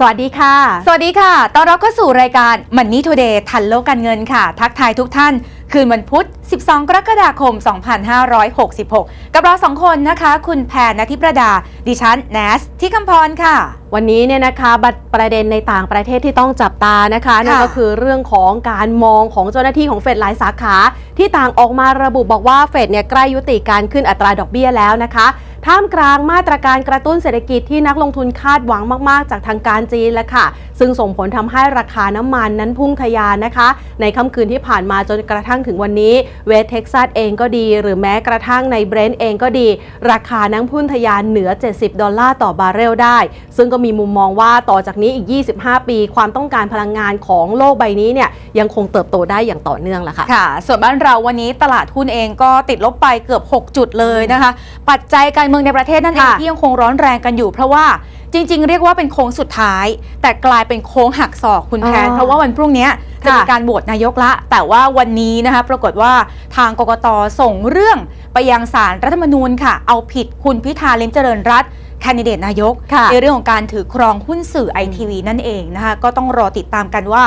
สวัสดีค่ะ สวัสดีค่ะต้อนรับเข้าสู่รายการ Money Today ทันโลกการเงินค่ะ ทักทายทุกท่าน คืนวันพุธ 12 กรกฎาคม 2566 กับเราสองคนนะคะ คุณแพรนทิประดา ดิฉันแนส ที่คำพรค่ะ วันนี้เนี่ยนะคะบัตรประเด็นในต่างประเทศที่ต้องจับตานะคะนั่นก็คือเรื่องของการมองของเจ้าหน้าที่ของเฟดหลายสาขา ที่ต่างออกมาระบุบอกว่าเฟดเนี่ยใกล้ยุติการขึ้นอัตราดอกเบี้ยแล้วนะคะ ท่ามกลางมาตรการกระตุ้นเศรษฐกิจที่นักลงทุนคาดหวังมาก ๆ จากทางการจีนแล้วค่ะ ซึ่งส่งผลทำให้ราคาน้ำมันนั้นพุ่งทะยานนะคะ ในค่ำคืนที่ผ่านมาจนกระทั่งถึงวันนี้ เวสเท็กซัสเองก็ดี หรือแม้กระทั่งในเบรนท์เองก็ดี ราคานั้นพุ่งทะยานเหนือ 70 ดอลลาร์ต่อบาร์เรลได้ ซึ่งก็มีมุมมองว่าต่อจากนี้อีก 25 ปี ความต้องการพลังงานของโลกใบนี้เนี่ยยังคงเติบโตได้อย่างต่อเนื่องละค่ะค่ะ ส่วนบ้านเราวันนี้ตลาดหุ้นเองก็ติดลบไปเกือบ 6 จุดเลยนะคะ ปัจจัยการมืองในประเทศนั่นเองค่ะที่ยังคงร้อนแรงกันอยู่ เพราะว่าจริง ๆ เรียกว่าเป็นโค้งสุดท้าย แต่กลายเป็นโค้งหักศอกคุณแพนอ๋อเพราะว่าวันพรุ่งนี้จะมีค่ะการโหวตนายกละ แต่ว่าวันนี้นะคะปรากฏว่าทางกกตส่งเรื่องไปยังศาลรัฐธรรมนูญค่ะ เอาผิดคุณพิธาลิมเจริญรัตน์ แคนดิเดตนายกค่ะในเรื่องของการถือครองหุ้นสื่อไอทีวีนั่นเองนะคะก็ต้องรอติดตามกันว่า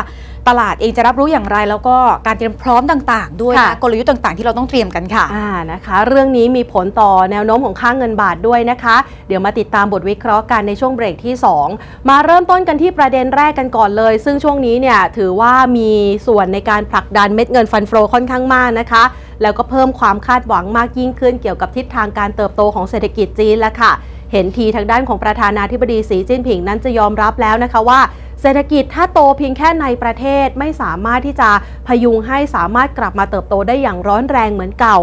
ตลาดเองจะรับรู้อย่างไร แล้วก็การเตรียมพร้อมต่างๆ ด้วยค่ะนะกลยุทธ์ต่างๆ ที่เราต้องเตรียมกันค่ะอ่านะคะ เรื่องนี้มีผลต่อแนวโน้มของค่างเงินบาทด้วยนะคะ เดี๋ยวมาติดตามบทวิเคราะห์กันในช่วงเบรกที่ 2 มาเริ่มต้นกันที่ประเด็นแรกกันก่อนเลย ซึ่งช่วงนี้เนี่ยถือว่ามีส่วนในการผลักดันเม็ดเงินฟันโฟค่อนข้างมากนะคะแล้วก็เพิ่มความคาดหวังมากยิ่งขึ้นเกี่ยวกับทิศทางการเติบโตของเศรษฐกิจจีนแล้วค่ะ เห็นทีทางด้านของประธานาธิบดีสีจิ้นผิงนั้นจะยอมรับแล้วนะคะว่าเศรษฐกิจถ้าโตเพียงแค่ในประเทศไม่สามารถที่จะพยุงให้สามารถกลับมาเติบโตได้อย่างร้อนแรงเหมือนเก่า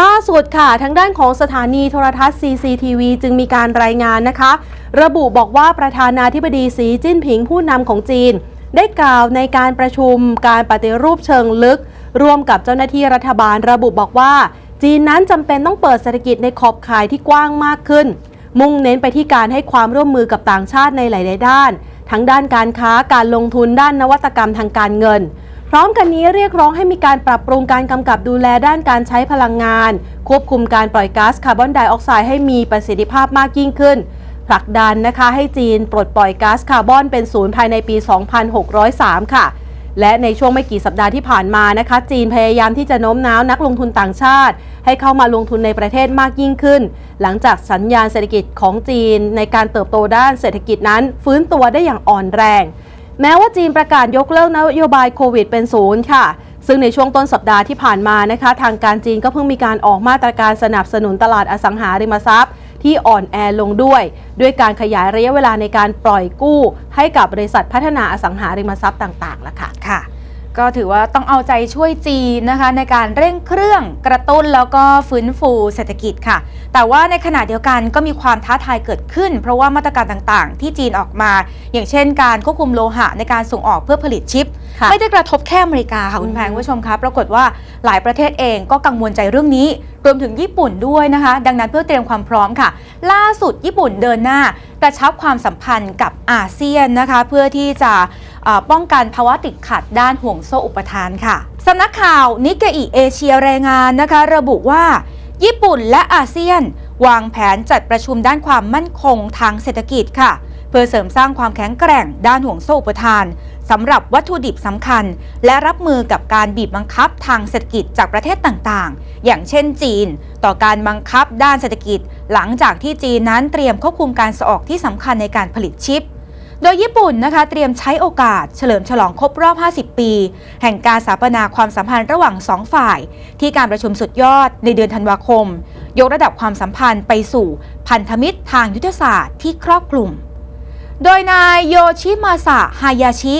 ล่าสุดค่ะ ทางด้านของสถานีโทรทัศน์ CCTV จึงมีการรายงานนะคะ ระบุบอกว่าประธานาธิบดีสีจิ้นผิงผู้นำของจีน ได้กล่าวในการประชุมการปฏิรูปเชิงลึก ร่วมกับเจ้าหน้าที่รัฐบาลระบุบอกว่า จีนนั้นจำเป็นต้องเปิดเศรษฐกิจในขอบข่ายที่กว้างมากขึ้น มุ่งเน้นไปที่การให้ความร่วมมือกับต่างชาติในหลาย ๆ ด้าน ทั้งด้านการค้าการลงทุนด้านนวัตกรรมทางการเงิน พร้อมกันนี้เรียกร้องให้มีการปรับปรุงการกำกับดูแลด้านการใช้พลังงาน ควบคุมการปล่อยก๊าซคาร์บอนไดออกไซด์ให้มีประสิทธิภาพมากยิ่งขึ้นผลักดันนะคะให้จีนปลดปล่อยก๊าซคาร์บอนเป็นศูนย์ภายในปี 2603 ค่ะ และในช่วงไม่กี่สัปดาห์ที่ผ่านมานะคะ จีนพยายามที่จะโน้มน้าวนักลงทุนต่างชาติ ให้เข้ามาลงทุนในประเทศมากยิ่งขึ้น หลังจากสัญญาณเศรษฐกิจของจีน ในการเติบโตด้านเศรษฐกิจนั้น ฟื้นตัวได้อย่างอ่อนแรง แม้ว่าจีนประกาศยกเลิกนโยบายโควิดเป็นศูนย์ค่ะซึ่งในช่วงต้นสัปดาห์ที่ผ่านมานะคะ ทางการจีนก็เพิ่งมีการออกมาตรการสนับสนุนตลาดอสังหาริมทรัพย์ ที่อ่อนแอลงด้วย ด้วยการขยายระยะเวลาในการปล่อยกู้ ให้กับบริษัทพัฒนาอสังหาริมทรัพย์ต่างๆแล้วค่ะค่ะ ก็ถือว่าต้องเอาใจช่วยจีนนะคะ ในการเร่งเครื่องกระตุ้นแล้วก็ฟื้นฟูเศรษฐกิจค่ะ แต่ว่าในขณะเดียวกันก็มีความท้าทายเกิดขึ้น เพราะว่ามาตรการต่างๆ ที่จีนออกมา อย่างเช่น การควบคุมโลหะในการส่งออกเพื่อผลิตชิปค่ะไม่ได้กระทบแค่อเมริกาค่ะคุณแพงอืมคุณผู้ชมคะปรากฏว่าหลายประเทศเองก็กังวลใจเรื่องนี้ รวมถึงญี่ปุ่นด้วยนะคะ ดังนั้นเพื่อเตรียมความพร้อมค่ะ ล่าสุดญี่ปุ่นเดินหน้ากระชับความสัมพันธ์กับอาเซียนนะคะ เพื่อที่จะเอ่อ ป้องกันภาวะติดขัดด้านห่วงโซ่อุปทานค่ะสำนักข่าวนิกเกอิเอเชียรายงานนะคะ ระบุว่า ญี่ปุ่นและอาเซียน วางแผนจัดประชุมด้านความมั่นคงทางเศรษฐกิจค่ะ เพื่อเสริมสร้างความแข็งแกร่งด้านห่วงโซ่อุปทานสำหรับวัตถุดิบสำคัญ และรับมือกับการบีบบังคับทางเศรษฐกิจจากประเทศต่างๆ อย่างเช่นจีน ต่อการบังคับด้านเศรษฐกิจ หลังจากที่จีนนั้นเตรียมควบคุมการส่งออกที่สำคัญในการผลิตชิป โดยญี่ปุ่นนะคะเตรียมใช้โอกาสเฉลิมฉลองครบรอบ 50 ปี แห่งการสถาปนาความสัมพันธ์ระหว่างสองฝ่าย ที่การประชุมสุดยอดในเดือนธันวาคม ยกระดับความสัมพันธ์ไปสู่พันธมิตรทางยุทธศาสตร์ที่ครอบคลุม โดยนายโยชิมาสะฮายาชิ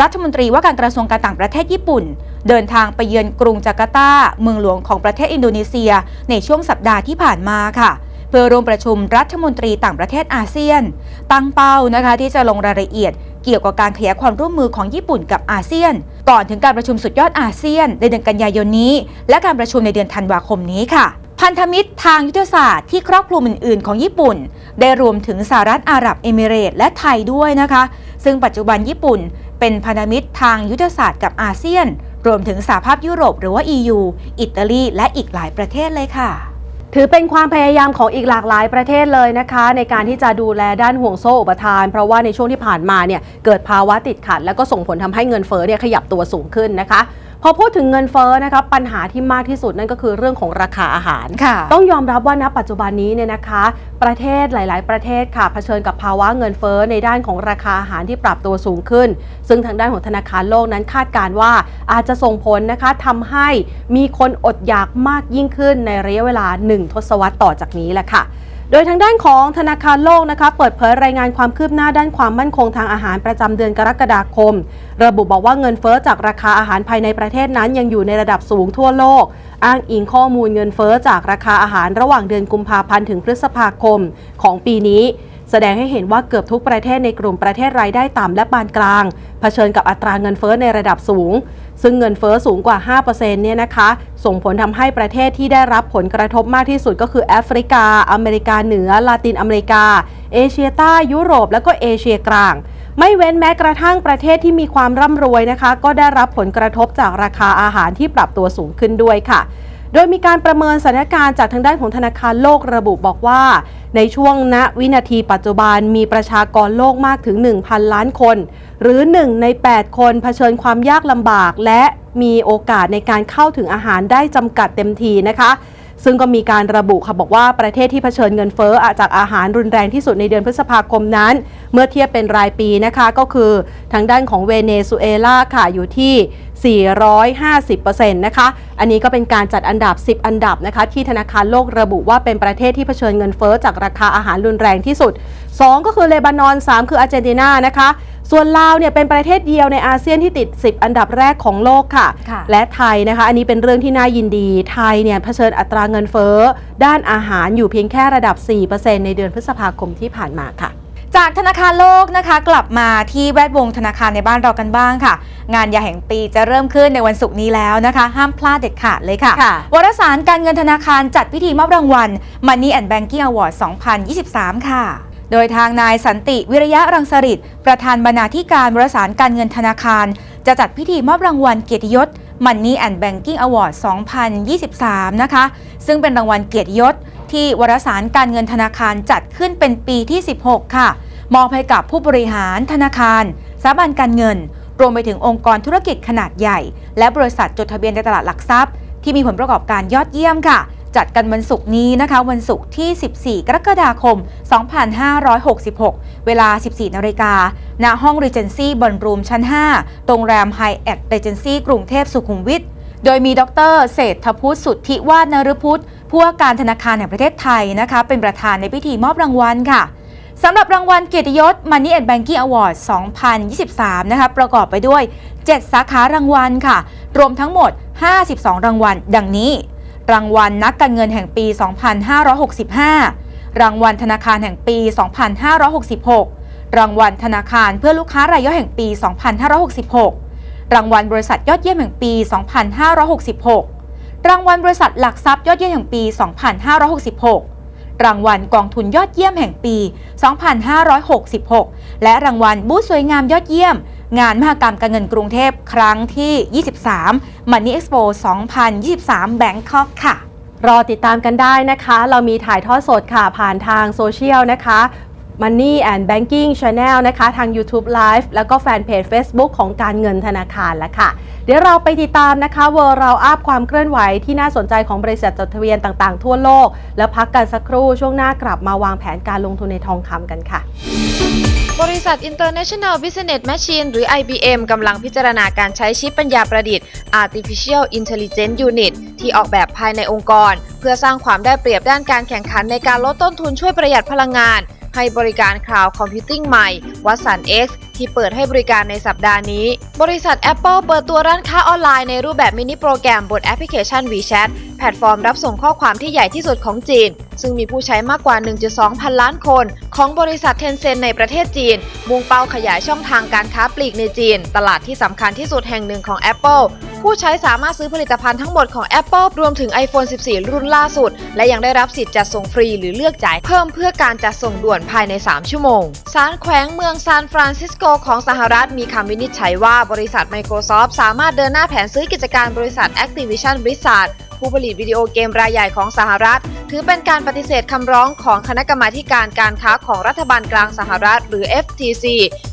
รัฐมนตรีว่าการกระทรวงการต่างประเทศญี่ปุ่น เดินทางไปเยือนกรุงจาการ์ตา เมืองหลวงของประเทศอินโดนีเซีย ในช่วงสัปดาห์ที่ผ่านมาค่ะเเพื่อร่วมประชุมรัฐมนตรีต่างประเทศอาเซียน ตั้งเป้านะคะที่จะลงรายละเอียดเกี่ยวกับการขยายความร่วมมือของญี่ปุ่นกับอาเซียน ก่อนถึงการประชุมสุดยอดอาเซียนในเดือนกันยายนนี้ และการประชุมในเดือนธันวาคมนี้ค่ะพันธมิตรทางยุทธศาสตร์ที่ครอบคลุมอื่น ๆ ของญี่ปุ่น ได้รวมถึงสหรัฐอาหรับเอมิเรตส์และไทยด้วยนะคะ ซึ่งปัจจุบันญี่ปุ่น เป็นพันธมิตรทางยุทธศาสตร์กับอาเซียน รวมถึงสหภาพยุโรปหรือว่า EU อิตาลีและอีกหลายประเทศเลยค่ะ ถือเป็นความพยายามของอีกหลากหลายประเทศเลยนะคะ ในการที่จะดูแลด้านห่วงโซ่อุปทาน เพราะว่าในช่วงที่ผ่านมาเนี่ยเกิดภาวะติดขัด แล้วก็ส่งผลทำให้เงินเฟ้อเนี่ยขยับตัวสูงขึ้นนะคะ อพูดถึงเงินเฟ้อนะคะปัญหาที่มากที่สุดนั่นก็คือเรื่องของราคาอาหารค่ะต้องยอมรับว่าณปัจจุบันนี้เนี่ยนะคะ ประเทศหลาย ๆ ประเทศค่ะเผชิญกับภาวะเงินเฟ้อในด้านของราคาอาหารที่ปรับตัวสูงขึ้น ซึ่งทางด้านของธนาคารโลกนั้นคาดการณ์ว่าอาจจะส่งผลนะคะทำให้มีคนอดอยากมากยิ่งขึ้นในระยะเวลา 1 ทศวรรษต่อจากนี้แหละค่ะ โดยทางด้านของธนาคารโลกนะคะเปิดเผยรายงานความคืบหน้าด้านความมั่นคงทางอาหารประจำเดือนกรกฎาคม ระบุบอกว่าเงินเฟ้อจากราคาอาหารภายในประเทศนั้นยังอยู่ในระดับสูงทั่วโลก อ้างอิงข้อมูลเงินเฟ้อจากราคาอาหารระหว่างเดือนกุมภาพันธ์ถึงพฤษภาคมของปีนี้ แสดงให้เห็นว่าเกือบทุกประเทศในกลุ่มประเทศรายได้ต่ำและปานกลางเผชิญกับอัตราเงินเฟ้อในระดับสูง ซึ่งเงินเฟ้อสูงกว่า 5%เนี่ยนะคะ ส่งผลทำให้ประเทศที่ได้รับผลกระทบมากที่สุดก็คือแอฟริกา อเมริกาเหนือ ลาตินอเมริกา เอเชียใต้ยุโรป และก็เอเชียกลาง ไม่เว้นแม้กระทั่งประเทศที่มีความร่ำรวยนะคะ ก็ได้รับผลกระทบจากราคาอาหารที่ปรับตัวสูงขึ้นด้วยค่ะ โดยมีการประเมินสถานการณ์จากทางด้านของธนาคารโลกระบุบอกว่า ในช่วงณวินาทีปัจจุบันมีประชากรโลกมากถึง 1,000 ล้านคน หรือ 1 ใน 8 คนเผชิญความยากลำบาก และมีโอกาสในการเข้าถึงอาหารได้จำกัดเต็มทีนะคะซึ่งก็มีการระบุค่ะบอกว่าประเทศที่เผชิญเงินเฟ้อจากอาหารรุนแรงที่สุดในเดือนพฤษภาคมนั้น เมื่อเทียบเป็นรายปีนะคะก็คือทางด้านของเวเนซุเอลาค่ะอยู่ที่ 450%นะคะ อันนี้ก็เป็นการจัดอันดับ 10 อันดับนะคะ ที่ธนาคารโลกระบุว่าเป็นประเทศที่เผชิญเงินเฟ้อจากราคาอาหารรุนแรงที่สุด 2 ก็คือเลบานอน 3 คืออาร์เจนตินานะคะส่วนลาวเนี่ยเป็นประเทศเดียวในอาเซียนที่ติด 10 อันดับแรกของโลกค่ะค่ะและไทยนะคะ อันนี้เป็นเรื่องที่น่ายินดี ไทยเนี่ยเผชิญอัตราเงินเฟ้อ ด้านอาหารอยู่เพียงแค่ระดับ 4%ในเดือนพฤษภาคมที่ผ่านมาค่ะ จากธนาคารโลกนะคะกลับมาที่แวดวงธนาคารในบ้านเรากันบ้างค่ะ งานยาแห่งปีจะเริ่มขึ้นในวันศุกร์นี้แล้วนะคะ ห้ามพลาดเด็ดขาดเลยค่ะค่ะ วารสารการเงินธนาคารจัดพิธีมอบรางวัล Money and Banking Award 2023 ค่ะโดยทางนายสันติวิริยะรังสริตประธานบรรณาธิการวารสารการเงินธนาคาร จะจัดพิธีมอบรางวัลเกียรติยศ Money and Banking Award 2023 นะคะ ซึ่งเป็นรางวัลเกียรติยศที่วารสารการเงินธนาคารจัดขึ้นเป็นปีที่ 16 ค่ะ มอบให้กับผู้บริหาร ธนาคารสถาบันการเงิน รวมไปถึงองค์กรธุรกิจขนาดใหญ่ และบริษัทจดทะเบียนในตลาดหลักทรัพย์ ที่มีผลประกอบการยอดเยี่ยมค่ะ จัดกันวันศุกร์นี้นะคะ วันศุกร์ที่ 14 กรกฎาคม 2566 เวลา 14 นาฬิกาณห้อง Regency บอลรูมชั้น 5 โรงแรม Hyatt Regency กรุงเทพสุขุมวิทโดยมีดรเศรษฐพุทธสุทธิวาดนฤพุทธผู้ว่าการธนาคารแห่งประเทศไทยนะคะ เป็นประธานในพิธีมอบรางวัลค่ะ สำหรับรางวัลเกียรติยศ Money and Banking Award 2023 นะคะ ประกอบไปด้วย 7 สาขารางวัลค่ะ รวมทั้งหมด 52 รางวัล ดังนี้ รางวัลนักการเงินแห่งปี 2565 รางวัลธนาคารแห่งปี 2566 รางวัลธนาคารเพื่อลูกค้ารายย่อยแห่งปี 2566 รางวัลบริษัทยอดเยี่ยมแห่งปี 2566 รางวัลบริษัทหลักทรัพย์ยอดเยี่ยมแห่งปี 2566 รางวัลกองทุนยอดเยี่ยมแห่งปี 2566 และรางวัลบูธสวยงามยอดเยี่ยม งานมหกรรมการเงินกรุงเทพครั้งที่ 23 Money Expo 2023 Bangkok ค่ะ รอติดตามกันได้นะคะ เรามีถ่ายทอดสดค่ะผ่านทางโซเชียลนะคะ Money and Banking Channel นะคะทาง YouTube Live แล้วก็แฟนเพจ Facebook ของการเงินธนาคารแล้วค่ะ เดี๋ยวเราไปติดตามนะคะเวอร์เราอัพความเคลื่อนไหวที่น่าสนใจของบริษัทจดทะเบียนต่างๆ ทั่วโลก แล้วพักกันสักครู่ช่วงหน้ากลับมาวางแผนการลงทุนในทองคำกันค่ะ บริษัท International Business Machine หรือ IBM กำลังพิจารณาการใช้ชิปปัญญาประดิษฐ์ Artificial Intelligence Unit ที่ออกแบบภายในองค์กร เพื่อสร้างความได้เปรียบด้านการแข่งขันในการลดต้นทุนช่วยประหยัดพลังงาน ให้บริการ Cloud Computing ใหม่วัสัน X ที่เปิดให้บริการในสัปดาห์นี้ บริษัท Apple เปิดตัวร้านค้าออนไลน์ในรูปแบบมินิโปรแกรมบนแอปพลิเคชัน WeChat แพลตฟอร์มรับส่งข้อความที่ใหญ่ที่สุดของจีน ซึ่งมีผู้ใช้มากกว่า 1.2 พันล้านคน ของบริษัท Tencent ในประเทศจีน มุ่งเป้าขยายช่องทางการค้าปลีกในจีน ตลาดที่สำคัญที่สุดแห่งหนึ่งของ Apple ผู้ใช้สามารถซื้อผลิตภัณฑ์ทั้งหมดของ Apple รวมถึง iPhone 14 รุ่นล่าสุด และยังได้รับสิทธิ์จัดส่งฟรีหรือเลือกจ่ายเพิ่มเพื่อการจัดส่งด่วนภายใน 3 ชั่วโมง ศาลแขวงเมืองซานฟรานซิสโกของสหรัฐมีคำวินิจฉัยว่าบริษัท Microsoft สามารถเดินหน้าแผนซื้อกิจการบริษัท Activision Blizzard ผู้ผลิตวิดีโอเกมรายใหญ่ของสหรัฐ ถือเป็นการปฏิเสธคำร้องของคณะกรรมาการการค้าของรัฐบาลกลางสหรัฐ หรือ FTC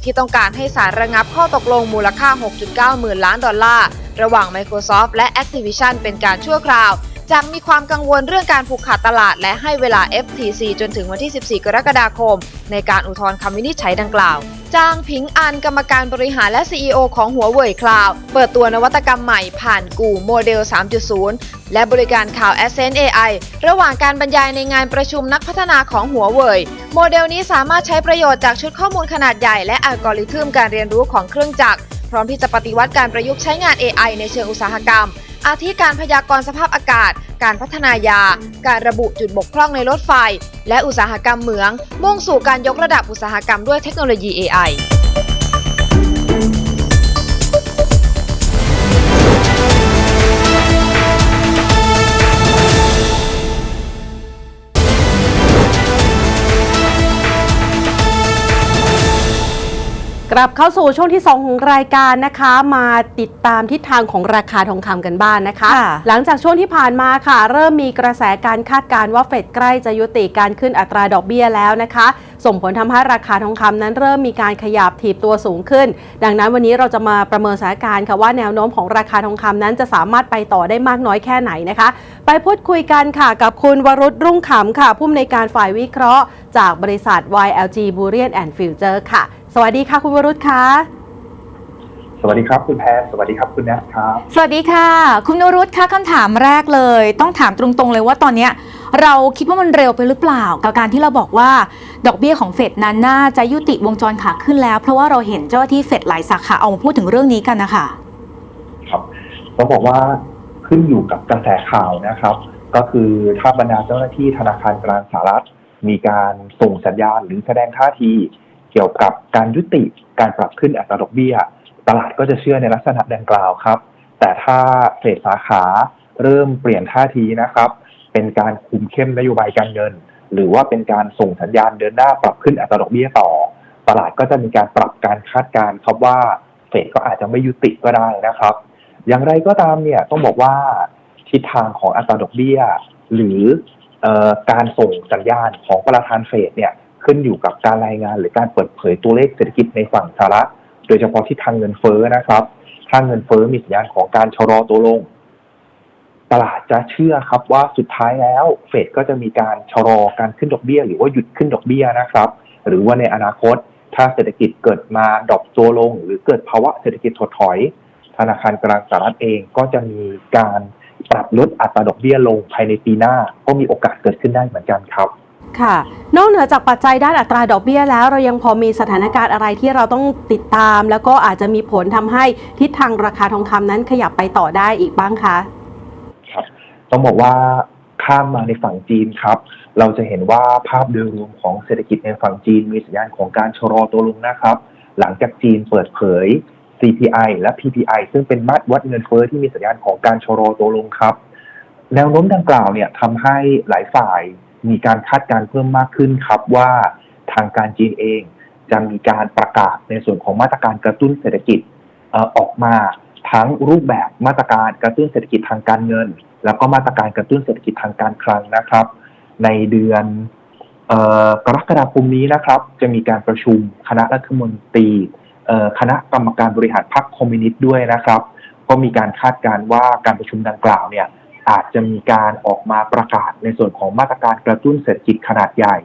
ที่ต้องการให้ศาลระงับข้อตกลงมูลค่า 6.9 หมื่นล้านดอลลาร์ ระหว่าง Microsoft และ Activision เป็นการชั่วคราว จากมีความกังวลเรื่องการผูกขาดตลาด และให้เวลา FTC จนถึงวันที่ 14 กรกฎาคม ในการอุทธรณ์คำวินิจฉัยดังกล่าวจางผิงอันกรรมการบริหารและ CEO ของหัวเว่ยคลาวเปิดตัวนวัตกรรมใหม่ผ่านกูโมเดล 3.0 และบริการข่าว Ascent AI ระหว่างการบรรยายในงานประชุมนักพัฒนาของหัวเว่ยโมเดลนี้สามารถใช้ประโยชน์จากชุดข้อมูลขนาดใหญ่และอัลกอริทึมการเรียนรู้ของเครื่องจักร พร้อมที่จะปฏิวัติการประยุกต์ใช้งาน AI ในเชิงอุตสาหกรรม อาทิการพยากรณ์สภาพอากาศ การพัฒนายา การระบุจุดบกพร่องในรถไฟ และอุตสาหกรรมเหมือง มุ่งสู่การยกระดับอุตสาหกรรมด้วยเทคโนโลยี AI กลับเข้าสู่ช่วงที่ 2 ของรายการนะคะ มาติดตามทิศทางของราคาทองคำกันบ้างนนะคะค่ะหลังจากช่วงที่ผ่านมาค่ะ เริ่มมีกระแสการคาดการณ์ว่าเฟดใกล้จะยุติการขึ้นอัตราดอกเบี้ยแล้วนะคะ ส่งผลทำให้ราคาทองคำนั้นเริ่มมีการขยับถีบตัวสูงขึ้น ดังนั้นวันนี้เราจะมาประเมินสถานการณ์ค่ะว่าแนวโน้มของราคาทองคำนั้นจะสามารถไปต่อได้มากน้อยแค่ไหนนะคะ ไปพูดคุยกันค่ะกับคุณวรุษรุ่งขำค่ะผู้อำนวยการฝ่ายวิเคราะห์ จากบริษัท YLG Burian and Future ค่ะ สวัสดีค่ะคุณวรุษค่ะสวัสดีครับคุณแพรสวัสดีครับคุณแนทครับ สวัสดีค่ะ คุณนรุตค่ะคำถามแรกเลย ต้องถามตรงๆเลยว่าตอนเนี้ยเราคิดว่ามันเร็วไปหรือเปล่า กับการที่เราบอกว่า ดอกเบี้ยของเฟดนั้นน่าจะยุติวงจรขาขึ้นแล้ว เพราะว่าเราเห็นเจ้าหน้าที่เฟดหลายสาขาออกมาพูดถึงเรื่องนี้กันนะคะครับต้องบอกว่าขึ้นอยู่กับกระแสข่าวนะครับ ก็คือถ้าบรรดาเจ้าหน้าที่ธนาคารกลางสหรัฐ มีการส่งสัญญาณหรือแสดงท่าที เกี่ยวกับการยุติการปรับขึ้นอัตราดอกเบี้ย ตลาดก็จะเชื่อในลักษณะดังกล่าวครับ แต่ถ้าเฟดสาขาเริ่มเปลี่ยนท่าทีนะครับ เป็นการคุมเข้มนโยบายการเงิน หรือว่าเป็นการส่งสัญญาณเดินหน้าปรับขึ้นอัตราดอกเบี้ยต่อ ตลาดก็จะมีการปรับการคาดการณ์ครับว่าเฟดก็อาจจะไม่ยุติก็ได้นะครับ อย่างไรก็ตามเนี่ยต้องบอกว่าทิศทางของอัตราดอกเบี้ย หรือออการส่งสัญญาณของประธานเฟดเนี่ย ขึ้นอยู่กับการรายงาน หรือการเปิดเผยตัวเลขเศรษฐกิจในฝั่งสหรัฐโดยเฉพาะที่ทางเงินเฟ้อนะครับถ้าเงินเฟ้อมีสัญญาณของการชะลอตัวลง ตลาดจะเชื่อครับว่าสุดท้ายแล้ว เฟดก็จะมีการชะลอการขึ้นดอกเบี้ย หรือว่าหยุดขึ้นดอกเบี้ยนะครับ หรือว่าในอนาคต ถ้าเศรษฐกิจเกิดมาดรอปตัวลง หรือเกิดภาวะเศรษฐกิจถดถอย ธนาคารกลางสหรัฐเองก็จะมีการปรับลดอัตราดอกเบี้ยลงภายในปีหน้าก็มีโอกาสเกิดขึ้นได้เหมือนกันครับ ค่ะ นอกเหนือจากปัจจัยด้านอัตราดอกเบี้ยแล้ว เรายังพอมีสถานการณ์อะไรที่เราต้องติดตาม แล้วก็อาจจะมีผลทำให้ทิศทางราคาทองคำนั้นขยับไปต่อได้อีกบ้างคะครับต้องบอกว่าข้ามมาในฝั่งจีนครับ เราจะเห็นว่าภาพโดยรวมของเศรษฐกิจในฝั่งจีนมีสัญญาณของการชะลอตัวลงนะครับ หลังจากจีนเปิดเผย CPI และ PPI ซึ่งเป็นมาตรวัดเงินเฟ้อที่มีสัญญาณของการชะลอตัวลงครับ แนวโน้มดังกล่าวเนี่ยทำให้หลายฝ่าย มีการคาดการเพิ่มมากขึ้นครับว่าทางการจีนเองจะมีการประกาศในส่วนของมาตรการกระตุ้นเศรษฐกิจออกมาทั้งรูปแบบมาตรการกระตุ้นเศรษฐกิจทางการเงิน แล้วก็มาตรการกระตุ้นเศรษฐกิจทางการคลังนะครับ ในเดือนกรกฎาคมนี้นะครับ จะมีการประชุมคณะรัฐมนตรีคณะกรรมการบริหารพรรคคอมมิวนิสต์ด้วยนะครับ ก็มีการคาดการณ์ว่าการประชุมดังกล่าวเนี่ย อาจจะมีการออกมาประกาศในส่วนของมาตรการกระตุ้นเศรษฐกิจขนาดใหญ่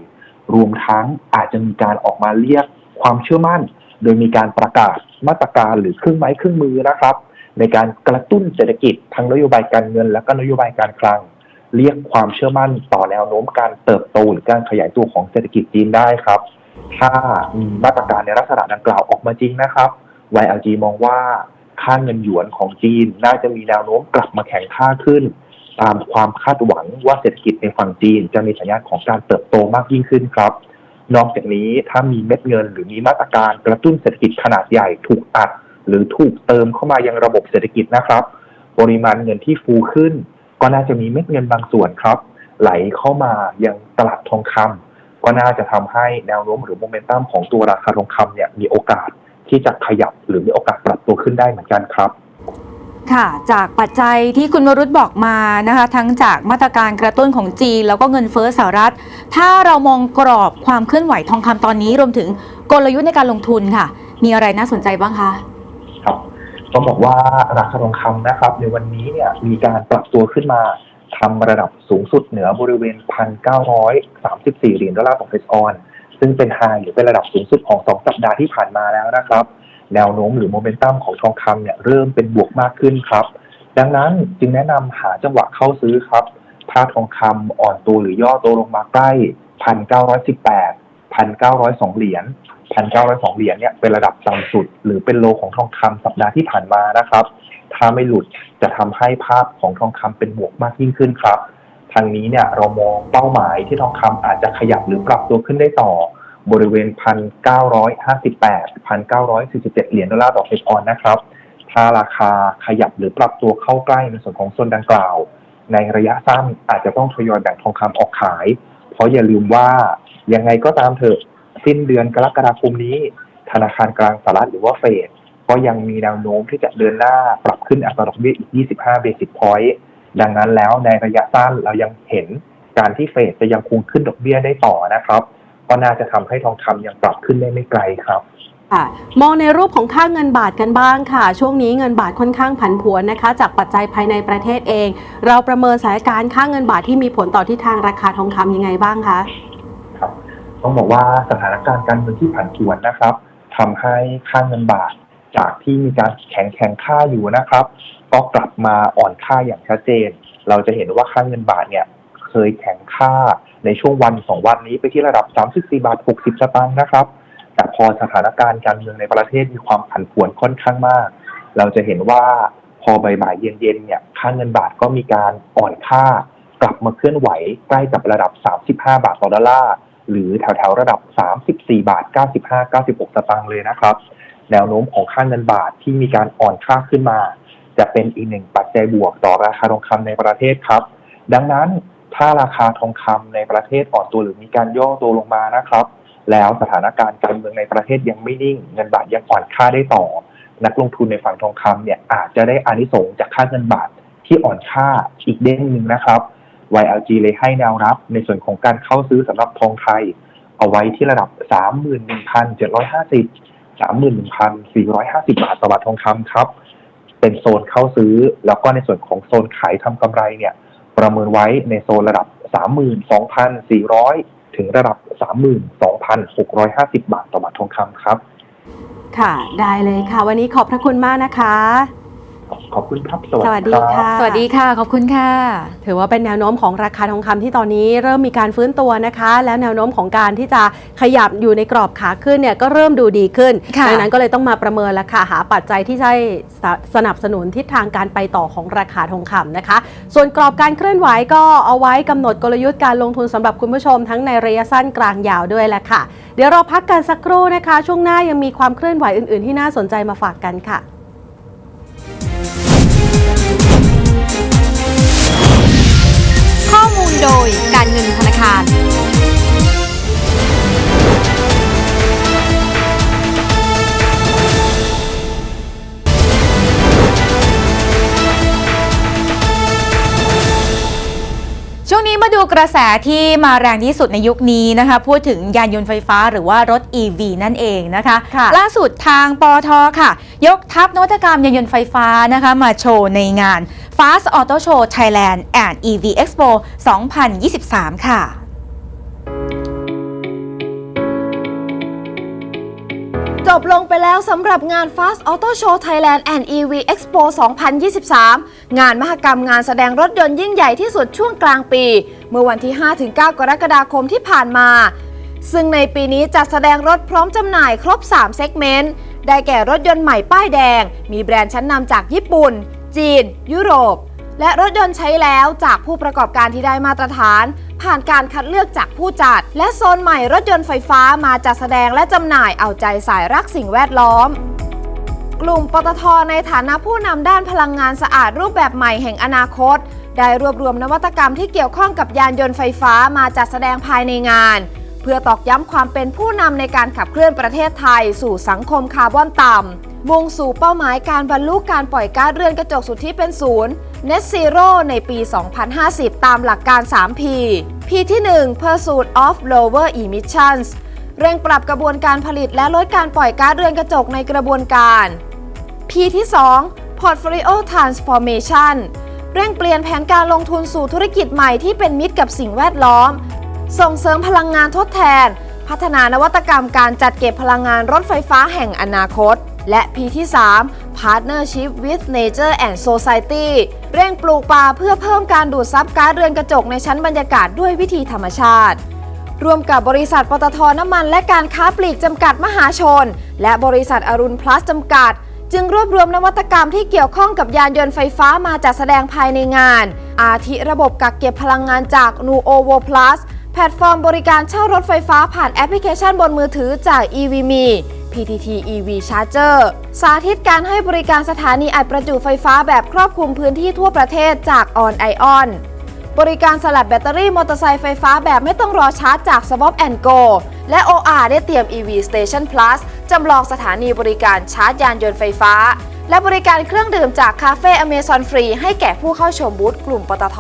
รวมทั้งอาจจะมีการออกมาเรียกความเชื่อมั่น โดยมีการประกาศมาตรการหรือเครื่องไม้เครื่องมือนะครับ ในการกระตุ้นเศรษฐกิจทั้งนโยบายการเงิน และก็นโยบายการคลัง เรียกความเชื่อมั่นต่อแนวโน้มการเติบโตหรือการขยายตัวของเศรษฐกิจจีนได้ครับ ถ้ามีมาตรการในลักษณะดังกล่าวออกมาจริงนะครับ YLG มองว่าค่าเงินหยวนของจีนน่าจะมีแนวโน้มกลับมาแข็งค่าขึ้น ตามความคาดหวังว่าเศรษฐกิจในฝั่งจีน จะมีสัญญาณของการเติบโตมากยิ่งขึ้นครับ นอกจากนี้ถ้ามีเม็ดเงินหรือมีมาตรการกระตุ้นเศรษฐกิจขนาดใหญ่ถูกอัด หรือถูกเติมเข้ามายังระบบเศรษฐกิจนะครับ ปริมาณเงินที่ฟูขึ้น ก็น่าจะมีเม็ดเงินบางส่วนครับ ไหลเข้ามายังตลาดทองคำก็น่าจะทำให้แนวโน้มหรือโมเมนตัมของตัวราคาทองคำเนี่ยมีโอกาสที่จะขยับหรือมีโอกาสปรับตัวขึ้นได้เหมือนกันครับ ค่ะ จากปัจจัยที่คุณวรุษบอกมานะคะ ทั้งจากมาตรการกระตุ้นของจีน แล้วก็เงินเฟ้อสหรัฐ ถ้าเรามองกรอบความเคลื่อนไหวทองคำตอนนี้รวมถึงกลยุทธ์ในการลงทุนค่ะ มีอะไรน่าสนใจบ้างคะ ครับต้องบอกว่าราคาทองคำนะครับ ในวันนี้เนี่ยมีการปรับตัวขึ้นมาทำระดับสูงสุดเหนือบริเวณ 1,934 เหรียญดอลลาร์ต่อเฟสออน ซึ่งเป็นไฮหรือเป็นระดับสูงสุดของ 2 สัปดาห์ที่ผ่านมาแล้วนะครับ แนวโน้มหรือโมเมนตัมของทองคำเนี่ยเริ่มเป็นบวกมากขึ้นครับ ดังนั้นจึงแนะนำหาจังหวะเข้าซื้อครับ ถ้าทองคำอ่อนตัวหรือย่อตัวลงมาใกล้1,918 1,902เก้าร้อยสองเหรียญ1,902เหรียญเนี่ยเป็นระดับต่ำสุด หรือเป็นโลของทองคำสัปดาห์ที่ผ่านมานะครับ ถ้าไม่หลุดจะทำให้ภาพของทองคำเป็นบวกมากยิ่งขึ้นครับทางนี้เนี่ยเรามองเป้าหมายที่ทองคำอาจจะขยับหรือปรับตัวขึ้นได้ต่อ บริเวณ 1,958 1,947 เหรียญดอลลาร์ต่อเฟสออนนะครับ ถ้าราคาขยับหรือปรับตัวเข้าใกล้ในส่วนของโซนดังกล่าว ในระยะสั้นอาจจะต้องทยอยแบ่งทองคำออกขาย เพราะอย่าลืมว่ายังไงก็ตามเถอะสิ้นเดือนกรกฎาคมนี้ ธนาคารกลางสหรัฐหรือว่าเฟดก็ยังมีแนวโน้มที่จะเดินหน้าปรับขึ้นอัตราดอกเบี้ยอีก 25 เบสิสพอยต์ดังนั้นแล้วในระยะสั้นเรายังเห็นการที่เฟดจะยังคงขึ้นดอกเบี้ยได้ต่อนะครับ ก็น่าจะทำให้ทองคำยังปรับขึ้นได้ไม่ไกลครับค่ะมองในรูปของค่าเงินบาทกันบ้างค่ะ ช่วงนี้เงินบาทค่อนข้างผันผวนนะคะ จากปัจจัยภายในประเทศเอง เราประเมินสถานการณ์ค่าเงินบาทที่มีผลต่อทิศทางราคาทองคำยังไงบ้างคะครับต้องบอกว่าสถานการณ์การเมืองที่ผันผวนนะครับทำให้ค่าเงินบาทจากที่มีการแข็งแข็งค่าอยู่นะครับ ก็กลับมาอ่อนค่าอย่างชัดเจน เราจะเห็นว่าค่าเงินบาทเนี่ย เคยแข็งค่าในช่วงวันสองวันนี้ไปที่ระดับ 34 บาท 60 สตางค์นะครับ แต่พอสถานการณ์การเมืองในประเทศมีความผันผวนค่อนข้างมาก เราจะเห็นว่าพอบ่ายๆเย็นๆเนี่ยค่าเงินบาทก็มีการอ่อนค่ากลับมาเคลื่อนไหวใกล้กับระดับ 35 บาทต่อดอลลาร์หรือแถวๆระดับ 34 บาท 95 96 สตางค์เลยนะครับ แนวโน้มของค่าเงินบาทที่มีการอ่อนค่าขึ้นมา จะเป็นอีกหนึ่งปัจจัยบวกต่อราคาทองคำในประเทศครับ ดังนั้น ถ้าราคาทองคำในประเทศอ่อนตัวหรือมีการย่อตัวลงมานะครับ แล้วสถานการณ์การเมืองในประเทศยังไม่นิ่ง เงินบาทยังอ่อนค่าได้ต่อ นักลงทุนในฝั่งทองคำเนี่ยอาจจะได้อานิสงส์จากค่าเงินบาทที่อ่อนค่าอีกเด้งหนึ่งนะครับ YLG เลยให้แนวรับในส่วนของการเข้าซื้อสำหรับทองไทย เอาไว้ที่ระดับ 31,750 31,450 บาทต่อบาททองคำครับ เป็นโซนเข้าซื้อแล้วก็ในส่วนของโซนขายทำกำไรเนี่ย ประเมินไว้ในโซนระดับ 32,400 ถึงระดับ 32,650 บาทต่อบาททองคำครับ ค่ะ ได้เลยค่ะ วันนี้ขอบพระคุณมากนะคะ ขอบคุณครับสวัสดีรับค่ะ สวัสดีค่ะ ขอบคุณค่ะ ถือว่าเป็นแนวโน้มของราคาทองคำที่ตอนนี้เริ่มมีการฟื้นตัวนะคะ แล้วแนวโน้มของการที่จะขยับอยู่ในกรอบขาขึ้นเนี่ยก็เริ่มดูดีขึ้นค่ะดังนั้นก็เลยต้องมาประเมินราคาหาปัจจัยที่ใช่สสนับสนุนทิศทางการไปต่อของราคาทองคำนะคะ ส่วนกรอบการเคลื่อนไหวก็เอาไว้กำหนดกลยุทธ์การลงทุนสำหรับคุณผู้ชมทั้งในระยะสั้นกลางยาวด้วยแหละค่ะ เดี๋ยวเราพักกันสักครู่นะคะ ช่วงหน้ายังมีความเคลื่อนไหวอื่น ๆ ที่น่าสนใจมาฝากกันค่ะ กระแสที่มาแรงที่สุดในยุคนี้นะคะ พูดถึงยานยนต์ไฟฟ้าหรือว่ารถ EV นั่นเองนะคะค่ะล่าสุดทางปอทค่ะ ยกทัพนวัตกรรมยานยนต์ไฟฟ้านะคะมาโชว์ในงาน Fast Auto Show Thailand and EV Expo 2023 ค่ะ จบลงไปแล้วสำหรับงาน Fast Auto Show Thailand and EV Expo 2023 งานมหกรรมงานแสดงรถยนต์ยิ่งใหญ่ที่สุดช่วงกลางปี เมื่อวันที่ 5-9 กรกฎาคมที่ผ่านมา ซึ่งในปีนี้จัดแสดงรถพร้อมจำหน่ายครบ 3 เซกเมนต์ ได้แก่รถยนต์ใหม่ป้ายแดง มีแบรนด์ชั้นนำจากญี่ปุ่น จีน ยุโรป และรถยนต์ใช้แล้วจากผู้ประกอบการที่ได้มาตรฐาน ผ่านการคัดเลือกจากผู้จัด และโซนใหม่รถยนต์ไฟฟ้ามาจัดแสดงและจำหน่ายเอาใจสายรักสิ่งแวดล้อมกลุ่มปตทในฐานะผู้นำด้านพลังงานสะอาดรูปแบบใหม่แห่งอนาคต ได้รวบรวมนวัตกรรมที่เกี่ยวข้องกับยานยนต์ไฟฟ้ามาจัดแสดงภายในงาน เพื่อตอกย้ำความเป็นผู้นำในการขับเคลื่อนประเทศไทยสู่สังคมคาร์บอนต่ำ มุ่งสู่เป้าหมายการบรรลุการปล่อยก๊าซเรือนกระจกสุทธิเป็นศูนย์ Net Zero ในปี 2050 ตามหลักการ 3P P ที่ 1 Pursuit of Lower Emissions เร่งปรับกระบวนการผลิตและลดการปล่อยก๊าซเรือนกระจกในกระบวนการ P ที่ 2 Portfolio Transformation เร่งเปลี่ยนแผนการลงทุนสู่ธุรกิจใหม่ที่เป็นมิตรกับสิ่งแวดล้อม ส่งเสริมพลังงานทดแทน พัฒนานวัตกรรมการจัดเก็บพลังงานรถไฟฟ้าแห่งอนาคต และ P ที่ 3 Partnership with Nature and Society เร่งปลูกป่าเพื่อเพิ่มการดูดซับก๊าซเรือนกระจกในชั้นบรรยากาศด้วยวิธีธรรมชาติ ร่วมกับบริษัทปตทน้ำมันและการค้าปลีกจำกัดมหาชน และบริษัทอรุณพลัสจำกัด จึงรวบรวมนวัตกรรมที่เกี่ยวข้องกับยานยนต์ไฟฟ้ามาจัดแสดงภายในงาน อาทิระบบกักเก็บพลังงานจาก Nuovo Plus แพลตฟอร์มบริการเช่ารถไฟฟ้าผ่านแอปพลิเคชันบนมือถือจาก EVMe PTT EV Charger สาธิตการให้บริการสถานีอัดประจุไฟฟ้าแบบครอบคลุมพื้นที่ทั่วประเทศจาก On Ion บริการสลัดแบตเตอรี่มอเตอร์ไซค์ไฟฟ้าแบบไม่ต้องรอชาร์จจาก Swap Go และ OR ได้เตรียม EV Station Plus จำลองสถานีบริการชาร์จยานยนต์ไฟฟ้า และบริการเครื่องดื่มจากคาเฟ่อเมซอนฟรีให้แก่ผู้เข้าชมบูธกลุ่มปตท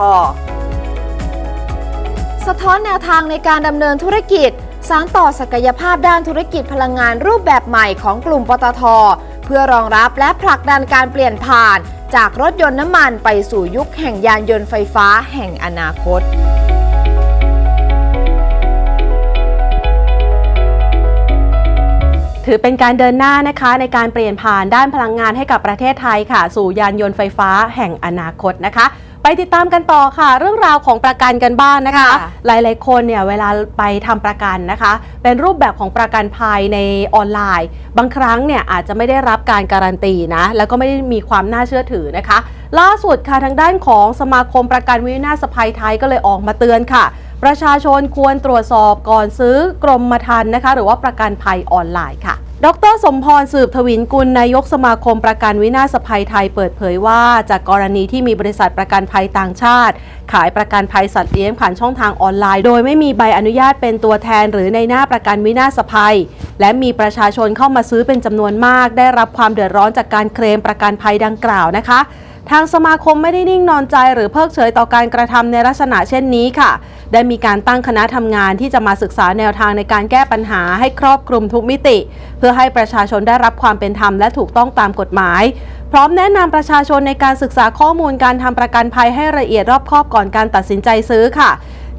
สะท้อนแนวทางในการดำเนินธุรกิจ สารต่อศักยภาพด้านธุรกิจพลังงานรูปแบบใหม่ของกลุ่มปตท เพื่อรองรับและผลักดันการเปลี่ยนผ่าน จากรถยนต์น้ำมันไปสู่ยุคแห่งยานยนต์ไฟฟ้าแห่งอนาคตถือเป็นการเดินหน้านะคะในการเปลี่ยนผ่านด้านพลังงานให้กับประเทศไทยค่ะ สู่ยานยนต์ไฟฟ้าแห่งอนาคตนะคะ ติดตามกันต่อค่ะ เรื่องราวของประกันกันบ้างนะคะค่ะหลายๆ คนเนี่ยเวลาไปทำประกันนะคะ เป็นรูปแบบของประกันภัยในออนไลน์ บางครั้งเนี่ยอาจจะไม่ได้รับการการันตีนะ แล้วก็ไม่ได้มีความน่าเชื่อถือนะคะ ล่าสุดค่ะทางด้านของสมาคมประกันวินาศภัยไทยก็เลยออกมาเตือนค่ะประชาชนควรตรวจสอบก่อนซื้อกรมธรรม์นะคะ หรือว่าประกันภัยออนไลน์ค่ะ ดรสมพรสืบทวินกุลนายกสมาคมประกันวินาศภัยไทยเปิดเผยว่า จากกรณีที่มีบริษัทประกันภัยต่างชาติ ขายประกันภัยสัตว์เลี้ยงผ่านช่องทางออนไลน์ โดยไม่มีใบอนุญาตเป็นตัวแทน หรือในหน้าประกันวินาศภัย และมีประชาชนเข้ามาซื้อเป็นจำนวนมาก ได้รับความเดือดร้อนจากการเคลมประกันภัยดังกล่าวนะคะ ทางสมาคมไม่ได้นิ่งนอนใจหรือเพิกเฉยต่อการกระทำในลักษณะเช่นนี้ค่ะ ได้มีการตั้งคณะทำงานที่จะมาศึกษาแนวทางในการแก้ปัญหาให้ครอบคลุมทุกมิติ เพื่อให้ประชาชนได้รับความเป็นธรรมและถูกต้องตามกฎหมาย พร้อมแนะนำประชาชนในการศึกษาข้อมูลการทำประกันภัยให้ละเอียดรอบคอบก่อนการตัดสินใจซื้อค่ะ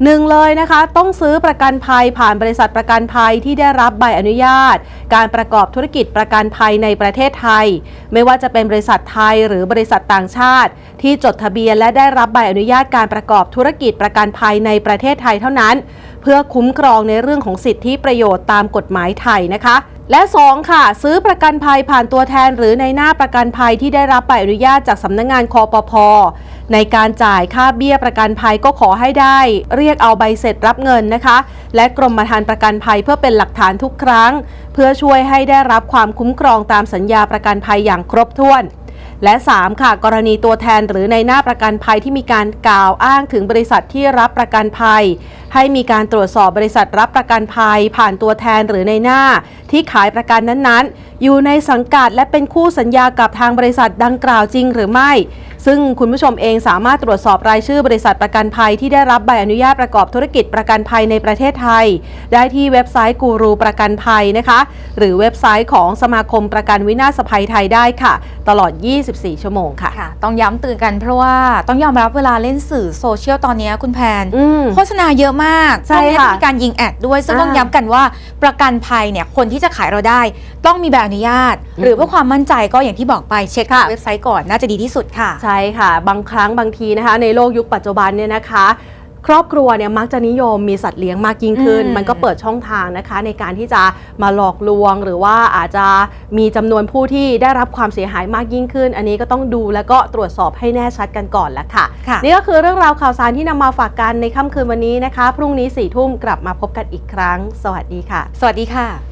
หนึ่งเลยนะคะ ต้องซื้อประกันภัยผ่านบริษัทประกันภัยที่ได้รับใบอนุญาต การประกอบธุรกิจประกันภัยในประเทศไทย ไม่ว่าจะเป็นบริษัทไทยหรือบริษัทต่างชาติ ที่จดทะเบียนและได้รับใบอนุญาตการประกอบธุรกิจประกันภัยในประเทศไทยเท่านั้น เพื่อคุ้มครองในเรื่องของสิทธิประโยชน์ตามกฎหมายไทยนะคะ และ 2 ค่ะ ซื้อประกันภัยผ่านตัวแทนหรือในหน้าประกันภัยที่ได้รับใบอนุญาตจากสำนักงงานคอปพในการจ่ายค่าเบี้ยประกันภัยก็ขอให้ได้ เรียกเอาใบเสร็จรับเงินนะคะ และกรมธรรม์ประกันภัยเพื่อเป็นหลักฐานทุกครั้ง เพื่อช่วยให้ได้รับความคุ้มครองตามสัญญาประกันภัยอย่างครบถ้วนและ 3 ค่ะ กรณีตัวแทนหรือในหน้าประกันภัยที่มีการกล่าวอ้างถึงบริษัทที่รับประกันภัย ให้มีการตรวจสอบบริษัทรับประกันภัยผ่านตัวแทนหรือในหน้า ที่ขายประกันนั้นๆ อยู่ในสังกัดและเป็นคู่สัญญากับทางบริษัทดังกล่าวจริงหรือไม่ ซึ่งคุณผู้ชมเองสามารถตรวจสอบรายชื่อบริษัทประกันภัยที่ได้รับใบอนุญาตประกอบธุรกิจประกันภัยในประเทศไทย ได้ที่เว็บไซต์กูรูประกันภัยนะคะ หรือเว็บไซต์ของสมาคมประกันวินาศภัยไทยได้ค่ะ ตลอด 24 ชั่วโมงค่ะค่ะต้องย้ำเตือนกันเพราะว่าต้องยอมรับเวลาเล่นสื่อโซเชียลตอนนี้คุณแพนอืมโฆษณาเยอะมากใช่ตอนนี้ค่ะมีการยิงแอดด้วยซึ่งอ่าต้องย้ำกันว่าประกันภัยเนี่ยคนที่จะขายเราได้ ต้องมีใบอนุญาต หรือเพื่อความมั่นใจก็อย่างที่บอกไปเช็คค่ะ เว็บไซต์ก่อนน่าจะดีที่สุดค่ะ ใช่ค่ะ บางครั้งบางทีนะคะ ในโลกยุคปัจจุบันเนี่ยนะคะ ครอบครัวเนี่ยมักจะนิยมมีสัตว์เลี้ยงมากยิ่งขึ้นอืมมันก็เปิดช่องทางนะคะ ในการที่จะมาหลอกลวง หรือว่าอาจจะมีจำนวนผู้ที่ได้รับความเสียหายมากยิ่งขึ้น อันนี้ก็ต้องดูแล้วก็ตรวจสอบให้แน่ชัดกันก่อนละค่ะค่ะนี่ก็คือเรื่องราวข่าวสารที่นำมาฝากกันในค่ำคืนวันนี้นะคะ พรุ่งนี้สี่ทุ่มกลับมาพบกันอีกครั้ง สวัสดีค่ะ สวัสดีค่ะ